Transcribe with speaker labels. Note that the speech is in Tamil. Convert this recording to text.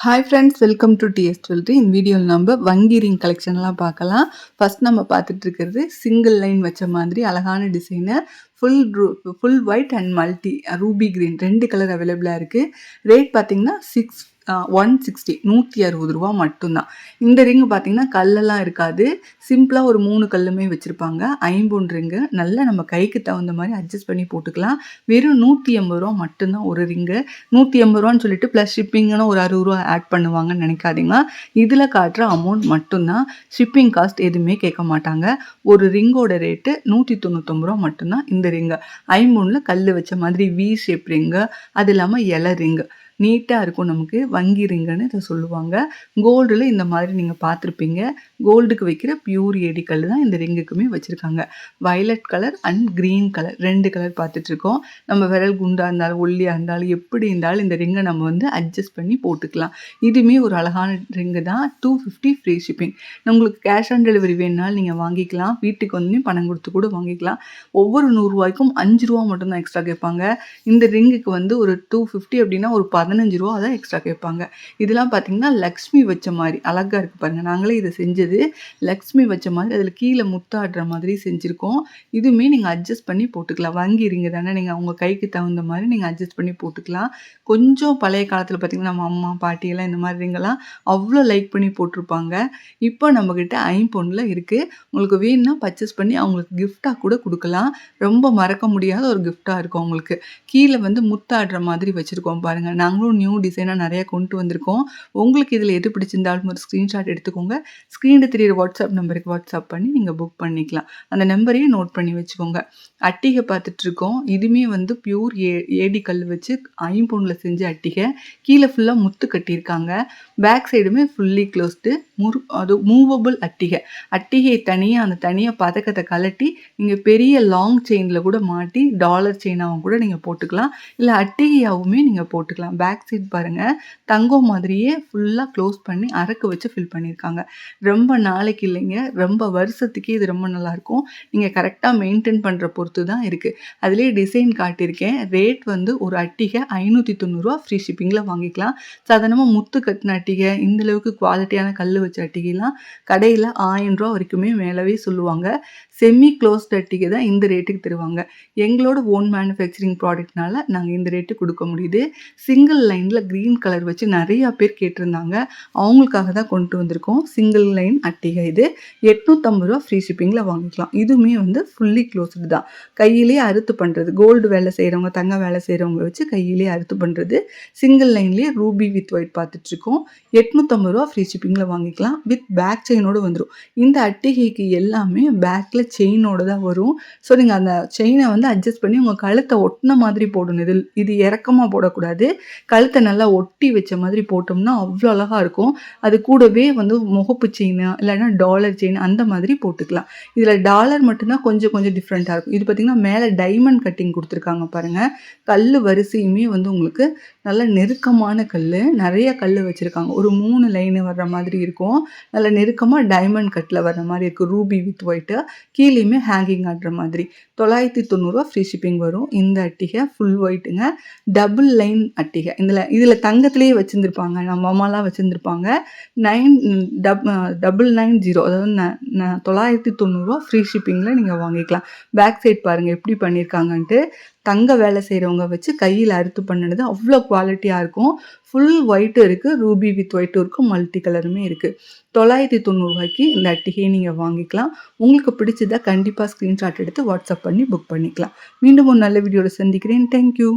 Speaker 1: Hi friends welcome to TS twelfth இந்த வீடியோவில் நம்ம வங்கி ரிங் கலெக்ஷன்லாம் பார்க்கலாம். ஃபர்ஸ்ட் நம்ம பார்த்துட்டு இருக்கிறது சிங்கிள் லைன் வச்ச மாதிரி அழகான டிசைனை ஃபுல் ரூ full white and multi ruby green ரெண்டு கலர் அவைலபிளாக இருக்குது ரேட் பார்த்தீங்கன்னா சிக்ஸ் ஒன் சிக்ஸ்டி நூற்றி அறுபது ரூபா மட்டும்தான். இந்த ரிங்கு பார்த்தீங்கன்னா கல்லெல்லாம் இருக்காது. சிம்பிளாக ஒரு மூணு கல்லுமே வச்சுருப்பாங்க. ஐம்பொன் ரிங்கு. நல்லா நம்ம கைக்கு தகுந்த மாதிரி அட்ஜஸ்ட் பண்ணி போட்டுக்கலாம். வெறும் நூற்றி எண்பது ரூபா மட்டும்தான் ஒரு ரிங்கு. நூற்றி எண்பது ரூபான்னு சொல்லிட்டு ப்ளஸ் ஷிப்பிங்னு ஒரு அறுபது ரூபா ஆட் பண்ணுவாங்கன்னு நினைக்காதீங்க. இதில் காட்டுற அமௌண்ட் மட்டும்தான். ஷிப்பிங் காஸ்ட் எதுவுமே கேட்க மாட்டாங்க. ஒரு ரிங்கோட ரேட்டு நூற்றி தொண்ணூத்தொம்பது ரூபா மட்டும்தான் இந்த ரிங்கு. ஐம்பொனில் கல் வச்ச மாதிரி வி ஷேப் ரிங்கு. அது இல்லாமல் இலை ரிங்கு. நீட்டாக இருக்கும் நமக்கு. வங்கி ரிங்குன்னு இதை சொல்லுவாங்க. கோல்டில் இந்த மாதிரி நீங்கள் பார்த்துருப்பீங்க. கோல்டுக்கு வைக்கிற பியூர் ஏடி கல் தான் இந்த ரிங்குக்குமே வச்சுருக்காங்க. Violet colour and green colour ரெண்டு கலர் பார்த்துட்ருக்கோம். நம்ம விரல் குண்டாக இருந்தாலும் ஒல்லியாக இருந்தாலும் எப்படி இருந்தாலும் இந்த ரிங்கை நம்ம வந்து அட்ஜஸ்ட் பண்ணி போட்டுக்கலாம். இதுவுமே ஒரு அழகான ரிங்கு தான். Two fifty free shipping. உங்களுக்கு கேஷ் ஆன் டெலிவரி வேணுனாலும் நீங்கள் வாங்கிக்கலாம். வீட்டுக்கு வந்து பணம் கொடுத்து கூட வாங்கிக்கலாம். ஒவ்வொரு நூறுரூவாய்க்கும் அஞ்சு ரூபா மட்டும்தான் எக்ஸ்ட்ரா கேட்பாங்க. இந்த ரிங்குக்கு வந்து ஒரு டூ ஃபிஃப்டி அப்படின்னா ஒரு பதினஞ்சு பதினஞ்சு ரூபா தான் எக்ஸ்ட்ரா கேட்பாங்க. இதெல்லாம் பார்த்தீங்கன்னா லக்ஷ்மி வச்ச மாதிரி அழகாக இருக்குது பாருங்கள் நாங்களே இதை செஞ்சது. லக்ஷ்மி வச்ச மாதிரி அதில் கீழே முத்தாடுற மாதிரி செஞ்சுருக்கோம். இதுவுமே நீங்கள் அட்ஜஸ்ட் பண்ணி போட்டுக்கலாம். வங்கி வாங்கிடுங்க தானே. நீங்கள் உங்கள் கைக்கு தகுந்த மாதிரி நீங்கள் அட்ஜஸ்ட் பண்ணி போட்டுக்கலாம். கொஞ்சம் பழைய காலத்தில் பார்த்திங்கன்னா நம்ம அம்மா பாட்டியெல்லாம் இந்த மாதிரி ரிங்கெல்லாம் அவ்வளோ லைக் பண்ணி போட்டிருப்பாங்க. இப்போ நம்மக்கிட்ட ஐம்பொன்னில் இருக்குது உங்களுக்கு வேணும்னா பர்ச்சேஸ் பண்ணி அவங்களுக்கு கிஃப்டாக கூட கொடுக்கலாம். ரொம்ப மறக்க முடியாத ஒரு கிஃப்டாக இருக்கும் அவங்களுக்கு கீழே வந்து முத்தாடுற மாதிரி வச்சுருக்கோம் பாருங்கள் நாங்கள் நாங்களும் நியூ டிசைனாக நிறையா கொண்டு வந்திருக்கோம். உங்களுக்கு இதில் எது பிடிச்சிருந்தாலும் ஒரு ஸ்க்ரீன்ஷாட் எடுத்துக்கோங்க. ஸ்க்ரீனில் தெரியுற வாட்ஸ்அப் நம்பருக்கு வாட்ஸ்அப் பண்ணி நீங்கள் புக் பண்ணிக்கலாம். அந்த நம்பரையும் நோட் பண்ணி வச்சுக்கோங்க. அட்டிகை பார்த்துட்ருக்கோம் இதுவுமே வந்து பியூர் ஏ ஏடி கல் வச்சு ஐம்பொன்னில் செஞ்ச அட்டிகை. கீழே ஃபுல்லாக முத்து கட்டியிருக்காங்க. பேக் சைடுமே ஃபுல்லி க்ளோஸ்டு முரு அது மூவபிள் அட்டிகை. அட்டிகை தனியாக அந்த தனியாக பதக்கத்தை கலட்டி நீங்கள் பெரிய லாங் செயினில் கூட மாட்டி டாலர் செயினாகவும் கூட நீங்கள் போட்டுக்கலாம். இல்லை அட்டிகையாகவுமே நீங்கள் போட்டுக்கலாம். பேக் சைட் பாருங்கள் தங்கம் மாதிரியே ஃபுல்லாக க்ளோஸ் பண்ணி அரக்கு வச்சு ஃபில் பண்ணியிருக்காங்க ரொம்ப நாளைக்கு இல்லைங்க. ரொம்ப வருஷத்துக்கே இது ரொம்ப நல்லாயிருக்கும். நீங்கள் கரெக்டாக மெயின்டைன் பண்ணுற பொறுத்து தான் இருக்குது அதுலேயே டிசைன் காட்டியிருக்கேன். ரேட் வந்து ஒரு அட்டிகை ஐநூற்றி தொண்ணூறுரூவா ஃப்ரீ ஷிப்பிங்கில் வாங்கிக்கலாம். சாதாரணமாக முத்து கட்டின அட்டிகை இந்தளவுக்கு குவாலிட்டியான கல் வச்ச அட்டிகைலாம் கடையில் ஆயிரம் ரூபா வரைக்குமே மேலவே சொல்லுவாங்க. செமி க்ளோஸ்ட் அட்டிகை தான் இந்த ரேட்டுக்கு தருவாங்க. எங்களோட ஓன் மேனுஃபேக்சரிங் ப்ராடக்ட்னால நாங்கள் இந்த ரேட்டு கொடுக்க முடியுது. சிங்கிள் சிங்கிள் லைனில் க்ரீன் கலர் வச்சு நிறையா பேர் கேட்டிருந்தாங்க. அவங்களுக்காக தான் கொண்டு வந்திருக்கோம். சிங்கிள் லைன் அட்டிகை இது. எட்நூற்றம்பது ரூபா ஃப்ரீ ஷிப்பிங்கில் வாங்கிக்கலாம். இதுவுமே வந்து ஃபுல்லி க்ளோஸ்டு தான். கையிலே அறுத்து பண்ணுறது கோல்டு வேலை செய்கிறவங்க தங்க வேலை செய்கிறவங்க வச்சு கையிலே அறுத்து பண்ணுறது சிங்கிள் லைன்லேயே ரூபி வித் ஒயிட் பார்த்துட்ருக்கோம். எட்நூற்றம்பது ரூபா ஃப்ரீ ஷிப்பிங்கில் வாங்கிக்கலாம். வித் பேக் செயினோடு வந்துடும் இந்த அட்டிகைக்கு எல்லாமே பேக்கில் செயினோடு தான் வரும். ஸோ நீங்கள் அந்த செயினை வந்து அட்ஜஸ்ட் பண்ணி உங்கள் கழுத்தை ஒட்டின மாதிரி போடணும். இது இது இறக்கமாக போடக்கூடாது. கழுத்தை நல்லா ஒட்டி வச்ச மாதிரி போட்டோம்னா அவ்வளோ அழகாக இருக்கும். அது கூடவே வந்து முகப்பு செயின் இல்லைன்னா டாலர் செயின் அந்த மாதிரி போட்டுக்கலாம். இதில் டாலர் மட்டும்தான் கொஞ்சம் கொஞ்சம் டிஃப்ரெண்ட்டாக இருக்கும். இது பார்த்திங்கன்னா மேலே டைமண்ட் கட்டிங் கொடுத்துருக்காங்க பாருங்கள் கல் வரிசையுமே வந்து உங்களுக்கு நல்ல நெருக்கமான கல் நிறைய கல் வச்சுருக்காங்க. ஒரு மூணு லைனு வர்ற மாதிரி இருக்கும். நல்ல நெருக்கமாக டைமண்ட் கட்டில் வர்ற மாதிரி இருக்கும் ரூபி வித் ஒயிட்டு கீழேயுமே ஹேங்கிங் ஆடுற மாதிரி. தொள்ளாயிரத்தி தொண்ணூறுரூவா ஃப்ரீ ஷிப்பிங் வரும். இந்த அட்டிகை ஃபுல் ஒயிட்டுங்க டபுள் லைன் அட்டிகை. இதில் இதில் தங்கத்துலேயே வச்சுருந்துருப்பாங்க. நம்ம அம்மாலாம் வச்சுருந்துருப்பாங்க. நைன் டப் டபுள் நைன் ஜீரோ அதாவது ந தொள்ளாயிரத்தி தொண்ணூறுரூவா ஃப்ரீ ஷிப்பிங்கில் நீங்கள் வாங்கிக்கலாம். பேக் சைட் பாருங்கள் எப்படி பண்ணியிருக்காங்கன்ட்டு தங்க வேலை செய்கிறவங்க வச்சு கையில் அறுத்து பண்ணினது அவ்வளோ குவாலிட்டியாக இருக்கும். ஃபுல் ஒயிட்டும் இருக்குது ரூபி வித் ஒயிட்டும் இருக்கும் மல்டி கலருமே இருக்குது தொள்ளாயிரத்தி தொண்ணூறுரூவாய்க்கு இந்த அட்டிகையை நீங்கள் வாங்கிக்கலாம். உங்களுக்கு பிடிச்சதா கண்டிப்பாக ஸ்க்ரீன்ஷாட் எடுத்து வாட்ஸ்அப் பண்ணி புக் பண்ணிக்கலாம். மீண்டும் ஒரு நல்ல வீடியோவில் சந்திக்கிறேன். தேங்க்யூ